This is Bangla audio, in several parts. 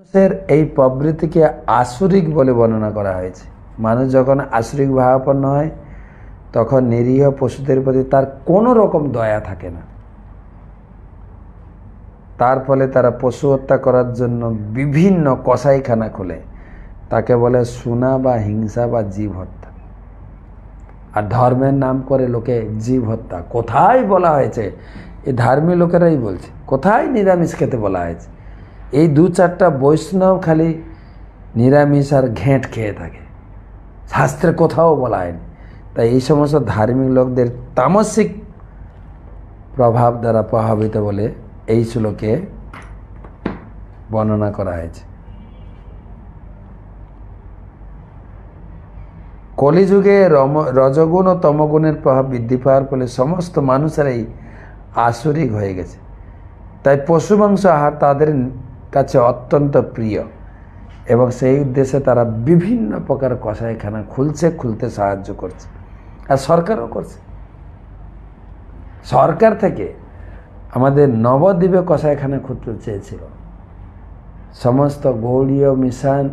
মানুষের এই প্রবৃত্তিকে আসুরিক বলে বর্ণনা করা হয়েছে। মানুষ যখন আসুরিক ভাবাপন্ন হয়, তখন নিরীহ পশুদের প্রতি তার কোনো রকম দয়া থাকে না। তার ফলে তারা পশু হত্যা করার জন্য বিভিন্ন কসাইখানা খোলে। তাকে বলে সোনা বা হিংসা বা জীব হত্যা। আর ধর্মের নাম করে লোকে জীব হত্যা। কোথায় বলা হয়েছে? এই ধার্মী লোকেরাই বলছে। কোথায় নিরামিষ খেতে বলা হয়েছে? এই দু চারটা বৈষ্ণব খালি নিরামিষ আর ঘেঁট খেয়ে থাকে। শাস্ত্রে কোথাও বলা হয়নি। তাই এই সমস্ত ধার্মিক লোকদের তামসিক প্রভাব দ্বারা প্রভাবিত বলে এই শ্লোকে বর্ণনা করা হয়েছে। কলিযুগে রম, রজগুণ ও তমগুণের প্রভাব বৃদ্ধি পাওয়ার ফলে সমস্ত মানুষেরাই আসরিক হয়ে গেছে। তাই পশু মাংস আহার তাদের কাছে অত্যন্ত প্রিয় এবং সেই উদ্দেশ্যে তারা বিভিন্ন প্রকার কষাইখানা খুলছে, খুলতে সাহায্য করছে আর সরকারও করছে। সরকার থেকে আমাদের নবদ্বীপে কষাইখানা খুঁজতে চেয়েছিল। সমস্ত গৌড়ীয়, মিশন,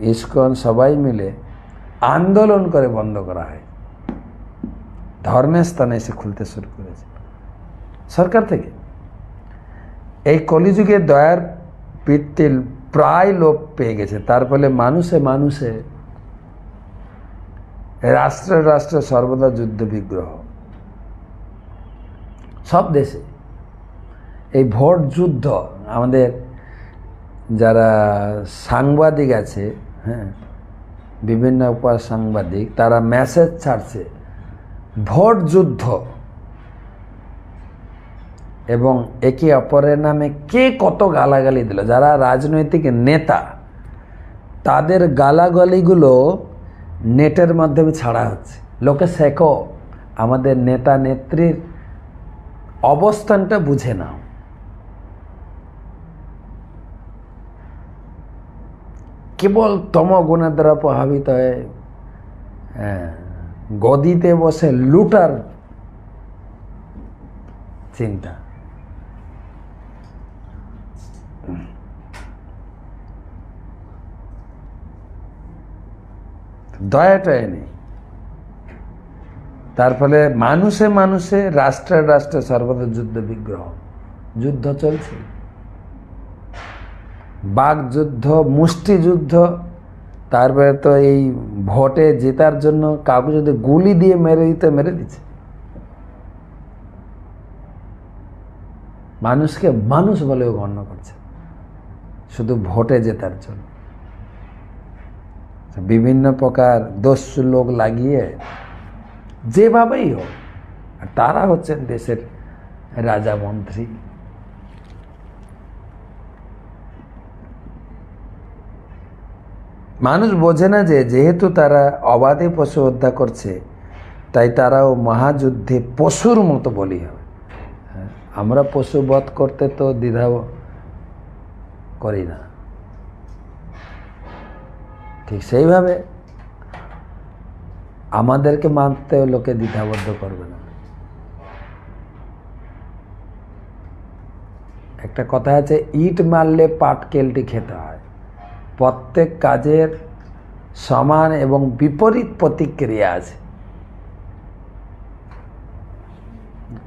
ইস্কন সবাই মিলে আন্দোলন করে বন্ধ করা হয়। ধর্মের স্থানে এসে খুলতে শুরু করেছে। সরকার থেকে। এই কলিযুগে দয়ার বৃত্তি প্রায় লোপ পেয়ে গেছে। তার ফলে মানুষে মানুষে রাষ্ট্রে রাষ্ট্রে সর্বদা যুদ্ধ বিগ্রহ। সব দেশে এই ভোট যুদ্ধ আমাদের যারা সাংবাদিক আছে হ্যাঁ বিভিন্ন উপার সাংবাদিক তারা মেসেজ ছাড়ছে, ভোট যুদ্ধ। এবং একে অপরের নামে কে কত গালাগালি দিল? যারা রাজনৈতিক নেতা তাদের গালাগালিগুলো নেটের মাধ্যমে ছাড়া হচ্ছে। লোকে শেখো আমাদের নেতা নেত্রীর অবস্থানটা বুঝে নাও। কেবল তম গুণের দ্বারা প্রভাবিত হয়ে হ্যাঁ, গদিতে বসে লুটার চিন্তা। দয়াটাই নেই। তার ফলে মানুষে মানুষে রাষ্ট্রে রাষ্ট্রে সর্বদা যুদ্ধ বিগ্রহ। যুদ্ধ চলছে। বাক যুদ্ধ মুষ্টিযুদ্ধ তারপরে তো এই ভোটে জেতার জন্য কাউকে যদি গুলি দিয়ে মেরে দিতে, মেরে দিচ্ছে। মানুষকে মানুষ বলেও গণ্য করছে। শুধু ভোটে জেতার জন্য। বিভিন্ন প্রকার দস্যু লোক লাগিয়ে যেভাবেই হোক তারা হচ্ছেন দেশের রাজা মন্ত্রী। মানুষ বোঝে না যে যেহেতু তারা অবাধে পশু হত্যা করছে, তাই তারাও মহাযুদ্ধে পশুর মতো বলি হবে আমরা পশু বধ করতে তো দ্বিধা করি না। ঠিক সেইভাবে আমাদেরকে মানতে লোকে দ্বিধাবদ্ধ করবে না। একটা কথা আছে, ইট মারলে পাট কেলটি খেতে হয়। প্রত্যেক কাজের সমান এবং বিপরীত প্রতিক্রিয়া আছে।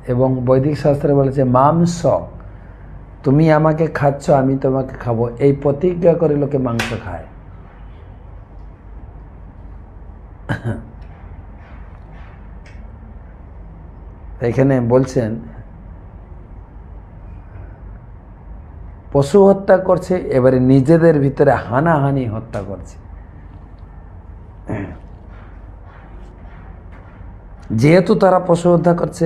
এবং বৈদিক শাস্ত্রে বলেছে, মাংস, তুমি আমাকে খাচ্ছ, আমি তোমাকে খাব। এই প্রতিজ্ঞা করে লোকে মাংস খায়। এখানে বলছেন, পশু হত্যা করছে, এবারে নিজেদের ভিতরে হানাহানি হত্যা করছে। যেহেতু তারা পশু হত্যা করছে,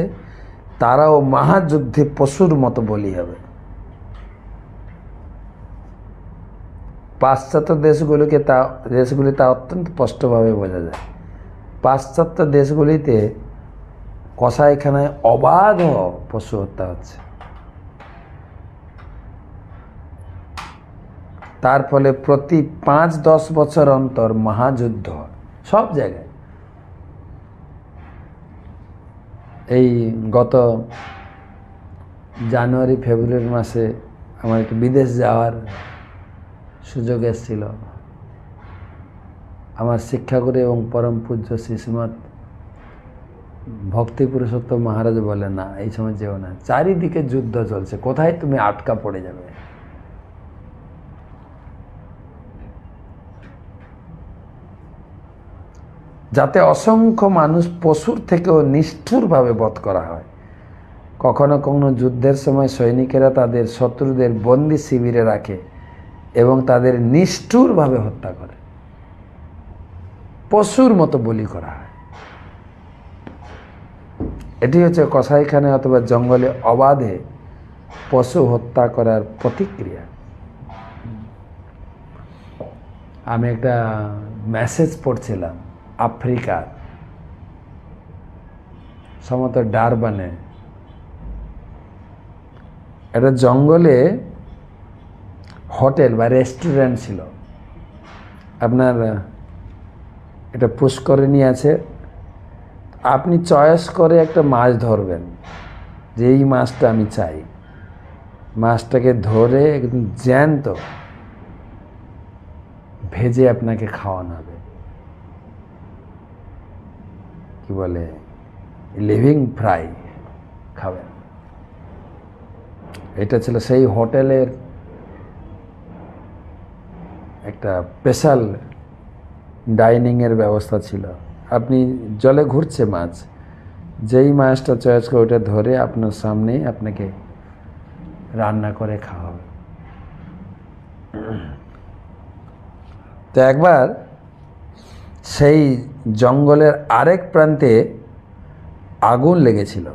তারাও মহাযুদ্ধে পশুর মতো বলি হবে। পাশ্চাত্য দেশগুলোকে তা দেশগুলি তা অত্যন্ত স্পষ্টভাবে বোঝা যায়। পাশ্চাত্য দেশগুলিতে কসাইখানায় অবাধ পশু হত্যা হচ্ছে। তার ফলে প্রতি পাঁচ দশ বছর অন্তর মহাযুদ্ধ হয়, সব জায়গায়। এই গত জানুয়ারি, ফেব্রুয়ারি মাসে আমার একটু বিদেশ যাওয়ার সুযোগ এসেছিল। আমার শিক্ষাগুরু এবং পরম পূজ্য শিশুমত ভক্তি পুরুষোত্তম মহারাজ বলে না, এই সময় যেও না। চারিদিকে যুদ্ধ চলছে। কোথায় তুমি আটকা পড়ে যাবে? যাতে অসংখ্য মানুষ পশুর থেকেও নিষ্ঠুরভাবে বধ করা হয়। কখনো কখনো যুদ্ধের সময় সৈনিকেরা তাদের শত্রুদের বন্দি শিবিরে রাখে এবং তাদের নিষ্ঠুরভাবে হত্যা করে। পশুর মতো বলি করা হয়। এটি হচ্ছে কসাইখানে অথবা জঙ্গলে অবাধে পশু হত্যা করার প্রতিক্রিয়া। আমি একটা মেসেজ পড়ছিলাম আফ্রিকার। সম্ভবত ডারবানে। একটা জঙ্গলে হোটেল বা রেস্টুরেন্ট ছিল। আপনার এটা পুষ্করিণী আছে আপনি চয়েস করে একটা মাছ ধরবেন, যে এই মাছটা আমি চাই। মাছটাকে ধরে একদম জ্যান্ত ভেজে আপনাকে খাওয়ানো হবে কি বলে? লিভিং ফ্রাই খাবেন। এটা ছিল সেই হোটেলের একটা স্পেশাল ডাইনিংয়ের ব্যবস্থা ছিল। আপনি জলে ঘুরছে মাছ। যেই মাছটা চয়েস করে ওটা ধরে আপনার সামনেই আপনাকে রান্না করে খাওয়া হবে তো একবার সেই জঙ্গলের আরেক প্রান্তে আগুন লেগেছিল।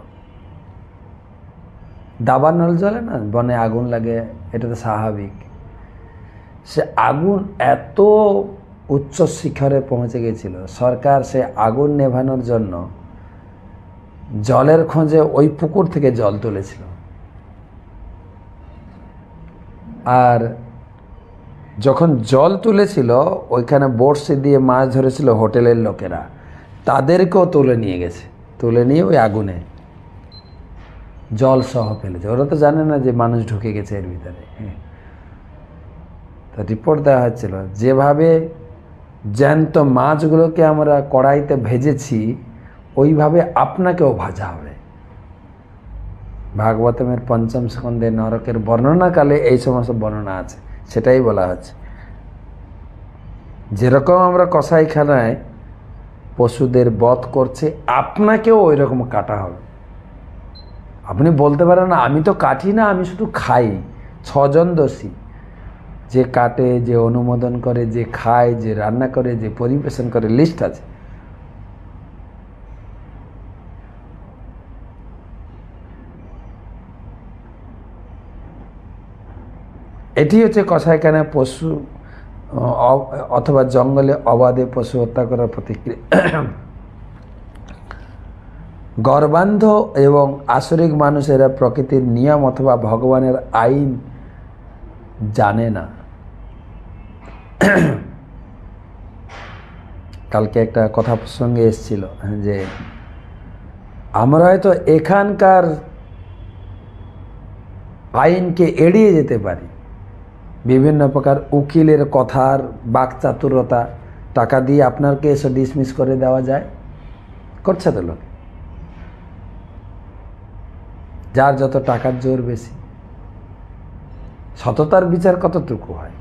দাবার নল জ্বলে না? বনে আগুন লাগে, এটা তো স্বাভাবিক। সে আগুন এত উচ্চ শিখরে পৌঁছে গেছিল। সরকার সে আগুন নেভানোর জন্য জলের খোঁজে ওই পুকুর থেকে জল তুলেছিল। আর যখন জল তুলেছিল, ওইখানে বড়শি দিয়ে মাছ ধরেছিল হোটেলের লোকেরা। তাদেরকেও তুলে নিয়ে গেছে। তুলে নিয়ে ওই আগুনে জল সহ ফেলেছে। ওরা তো জানে না যে মানুষ ঢুকে গেছে এর ভিতরে। হ্যাঁ। তা রিপোর্ট দেওয়া হচ্ছিল। যেভাবে জ্যান্ত মাছগুলোকে আমরা কড়াইতে ভেজেছি, ওইভাবে আপনাকেও ভাজা হবে। ভাগবতমের পঞ্চম স্কন্ধে নরকের বর্ণনাকালে এই সমস্ত বর্ণনা আছে, সেটাই বলা হচ্ছে। যেরকম আমরা কসাইখানায় পশুদের বধ করছে, আপনাকেও ওই রকম কাটা হবে। আপনি বলতে পারেন আমি তো কাটি না, আমি শুধু খাই, ছজন দোষী। যে কাটে, যে অনুমোদন করে, যে খায়, যে রান্না করে, যে পরিবেশন করে লিস্ট আছে। এটি হচ্ছে কষাইখানা পশু অথবা জঙ্গলে অবাধে পশু হত্যা করার প্রতিক্রিয়া। গর্বান্ধ এবং আসরিক মানুষেরা প্রকৃতির নিয়ম অথবা ভগবানের আইন জানে না। কালকে একটা কথা প্রসঙ্গে এসেছিল, যে আমরা হয়তো এখানকার আইনকে এড়িয়ে যেতে পারি। বিভিন্ন প্রকার উকিলের কথার বাকচাতুরতা, টাকা দিয়ে আপনাকে এসে ডিসমিস করে দেওয়া যায়, করছে তো লোক। যার যত টাকার জোর বেশি। সততার বিচার কতটুকু হয়?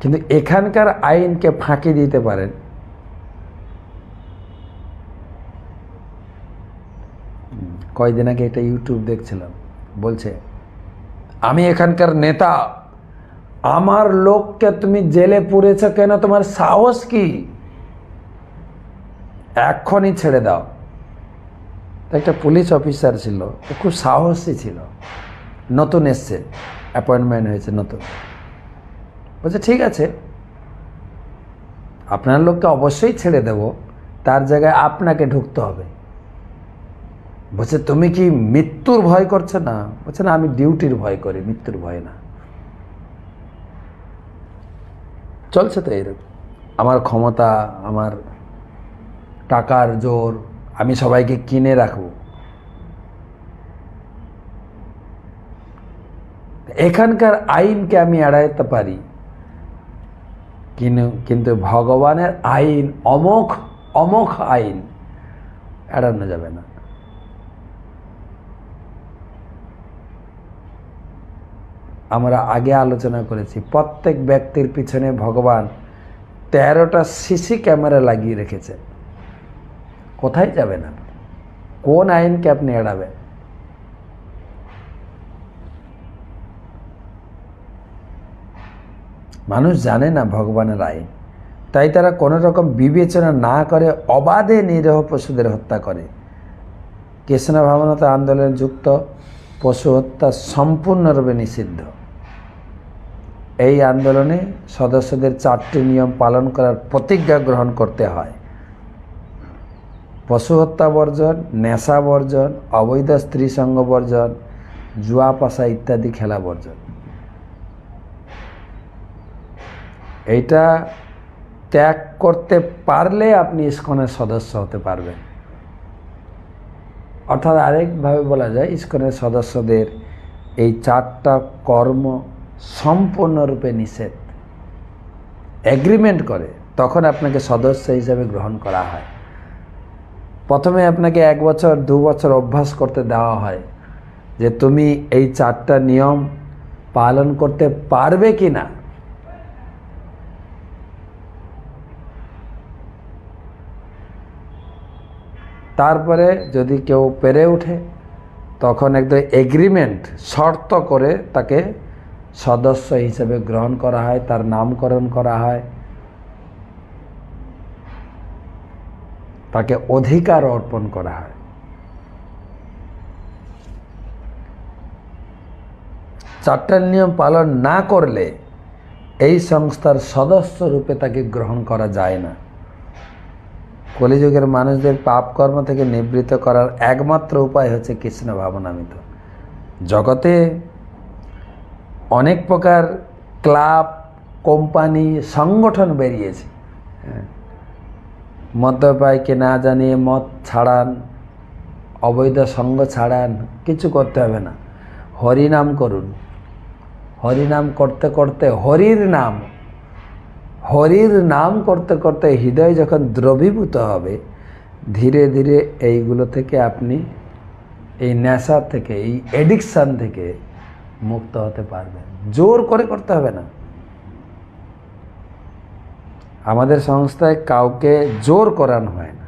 কিন্তু এখানকার আইনকে ফাঁকি দিতে পারেন। কয়দিন আগে এটা ইউটিউব দেখছিলাম, বলছে, আমি এখানকার নেতা, আমার লোককে তুমি জেলে পুরেছ কেন? তোমার সাহস কি? এক্ষণই ছেড়ে দাও। একটা পুলিশ অফিসার ছিল খুব সাহসী ছিল। নতুন এসছে অ্যাপয়েন্টমেন্ট হয়েছে নতুন। বলছে, ঠিক আছে, আপনার লোককে অবশ্যই ছেড়ে দেব, তার জায়গায় আপনাকে ঢুকতে হবে। বলছে, তুমি কি মৃত্যুর ভয় করছ না? বলছে, না, আমি ডিউটির ভয় করি, মৃত্যুর ভয় না। চলছে তো এরকম আমার ক্ষমতা, আমার টাকার জোর আমি সবাইকে কিনে রাখব। এখানকার আইনকে আমি এড়াইতে পারি। কিন্তু কিন্তু ভগবানের আইন অমোখ অমোখ আইন এড়ানো যাবে না। আমরা আগে আলোচনা করেছি, প্রত্যেক ব্যক্তির পিছনে ভগবান তেরোটা সিসি ক্যামেরা লাগিয়ে রেখেছে কোথায় যাবেন আপনি কোন আইনকে আপনি এড়াবেন মানুষ জানে না ভগবানের আইন। তাই তারা কোনো রকম বিবেচনা না করে অবাধে নিরহ পশুদের হত্যা করে। কৃষ্ণ ভাবনতা আন্দোলনে যুক্ত পশু হত্যা সম্পূর্ণরূপে নিষিদ্ধ। এই আন্দোলনে সদস্যদের চারটি নিয়ম পালন করার প্রতিজ্ঞা গ্রহণ করতে হয়। পশু হত্যা বর্জন, নেশা বর্জন, অবৈধ স্ত্রী সঙ্গ বর্জন, জুয়া পাশা ইত্যাদি খেলা বর্জন। এইটা ত্যাগ করতে পারলে আপনি ইস্কনের সদস্য হতে পারবেন। অর্থাৎ আরেকভাবে বলা যায়, ইস্কনের সদস্যদের এই চারটা কর্ম সম্পূর্ণরূপে নিষেধ। এগ্রিমেন্ট করে, তখন আপনাকে সদস্য হিসাবে গ্রহণ করা হয়। প্রথমে আপনাকে এক বছর, দু বছর অভ্যাস করতে দেওয়া হয় যে তুমি এই চারটা নিয়ম পালন করতে পারবে কি না তারপরে যদি কেউ পেরে ওঠে, তখন একদম এগ্রিমেন্ট শর্ত করে তাকে সদস্য হিসেবে গ্রহণ করা হয়, তার নামকরণ করা হয়। তাকে অধিকার অর্পণ করা হয়। চারটার নিয়ম পালন না করলে এই সংস্থার সদস্য রূপে তাকে গ্রহণ করা যায় না। কলিযুগের মানুষদের পাপ কর্ম থেকে নিবৃত্ত করার একমাত্র উপায় হচ্ছে কৃষ্ণ ভাবনামিত। জগতে অনেক প্রকার ক্লাব, কোম্পানি, সংগঠন বেরিয়েছে। হ্যাঁ। মদ্যপায়কে না জানিয়ে মদ ছাড়ান, অবৈধ সঙ্গ ছাড়ান, কিছু করতে হবে না। হরিনাম করুন। হরিনাম করতে করতে, হরির নাম হরির নাম করতে করতে হৃদয় যখন দ্রবীভূত হবে, ধীরে ধীরে এইগুলো থেকে আপনি এই নেশা থেকে, এই এডিকশান থেকে মুক্ত হতে পারবেন। জোর করে করতে হবে না। আমাদের সংস্থায় কাউকে জোর করানো হয় না।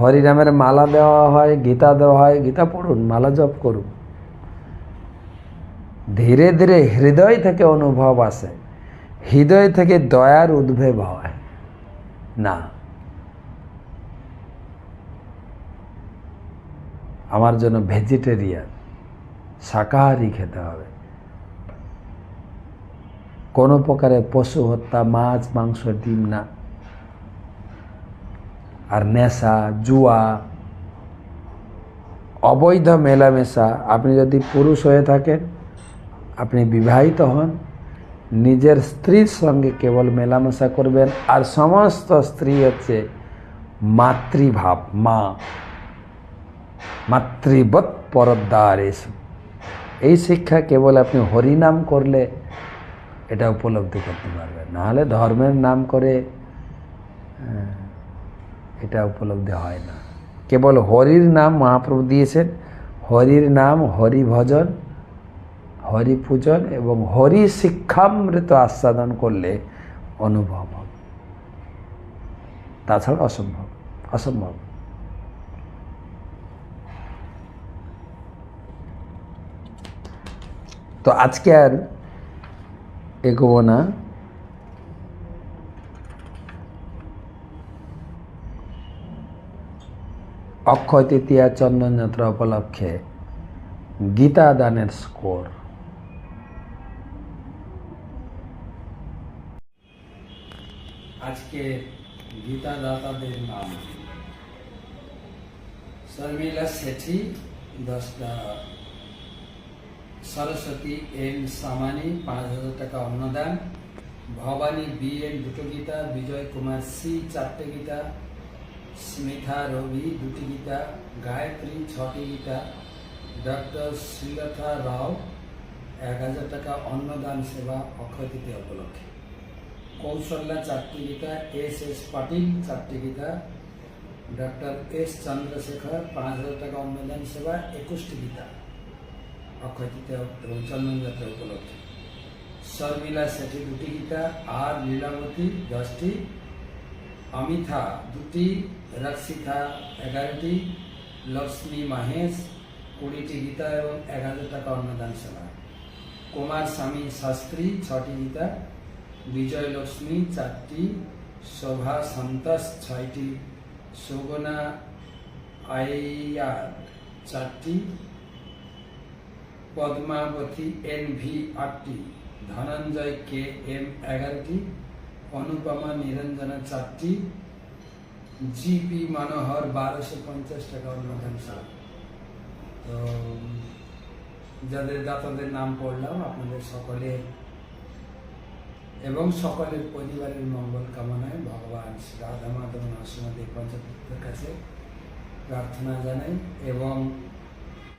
হরিনামের মালা দেওয়া হয়, গীতা দেওয়া হয়, গীতা পড়ুন, মালা জপ করুন। ধীরে ধীরে হৃদয় থেকে অনুভব আসে, হৃদয় থেকে দয়ার উদ্ভব হয়। না। আমার জন্য ভেজিটেরিয়ান, শাকাহারি খেতে হবে। কোনো প্রকারে পশু হত্যা, মাছ, মাংস, ডিম না। আর নেশা, জুয়া, অবৈধ মেলামেশা, আপনি যদি পুরুষ হয়ে থাকেন, আপনি বিবাহিত হন, নিজের স্ত্রীর সঙ্গে কেবল মেলামেশা করবেন, আর সমস্ত স্ত্রী হচ্ছে মাতৃভাব, মা। মাতৃবৎ পরদ্বার এসব এই শিক্ষা কেবল আপনি হরিনাম করলে এটা উপলব্ধি করতে পারবেন নাহলে ধর্মের নাম করে এটা উপলব্ধি হয় না। কেবল হরির নাম মহাপ্রভু দিয়েছেন। হরির নাম হরি ভজন হরি পূজন এবং হরি শিক্ষামৃত আস্বাদন করলে অনুভব হবে। তাছাড়া অসম্ভব অসম্ভব। তো আজকে আর এগোবো না। অক্ষয় তৃতীয়া, চন্দন যাত্রা উপলক্ষে গীতা দানের স্কোর। আজকে গীতা দাতাদের নাম। শর্মিলা শেঠি, দশটা সরস্বতী এন সামানি, পাঁচ হাজার টাকা অনুদান ভবানী বি এন দুটো গীতা, বিজয় কুমার সি চারটে গীতা, স্মিতা রবি দুটি গীতা, গায়ত্রী ছটি গীতা, ডক্টর শ্রীলতা রাও এক হাজার টাকা অন্নদান সেবা অক্ষয় তৃতীয়া উপলক্ষে। কৌশল্যা চারটি গীতা, এস এস পাটিল চারটি গীতা, ডক্টর এস চন্দ্রশেখর পাঁচ হাজার টাকা অন্নদান সেবা একুশটি গীতা। অক্ষয় তৃতীয়া এবং চন্দন যাত্রা উপলক্ষে শর্মিলা শেঠি দুটি গীতা আর লীলাবতী দশটি অমিথা দুটি রক্ষিতা এগারোটি, লক্ষ্মী মাহেশ কুড়িটি গীতা এবং হাজার টাকা অন্নদান সেবা। কুমার স্বামী শাস্ত্রী ছটি গীতা, বিজয় লক্ষ্মী চারটি, শোভা সন্তোষ ছয়টি সুগনা আইয়ার চারটি পদ্মাবতী এন ভি আটটি ধনঞ্জয় কে এম এগারোটি, অনুপমা নিরঞ্জনা চারটি, জিপি মনোহর বারোশো পঞ্চাশ টাকা অনুদান তো, যাদের দাতাদের নাম পড়লাম, আপনাদের সকলের এবং সকলের পরিবারের মঙ্গল কামনায় ভগবান শ্রী রাধা মাধব নরসিংহদেব পঞ্চতীর্থের কাছে প্রার্থনা জানাই এবং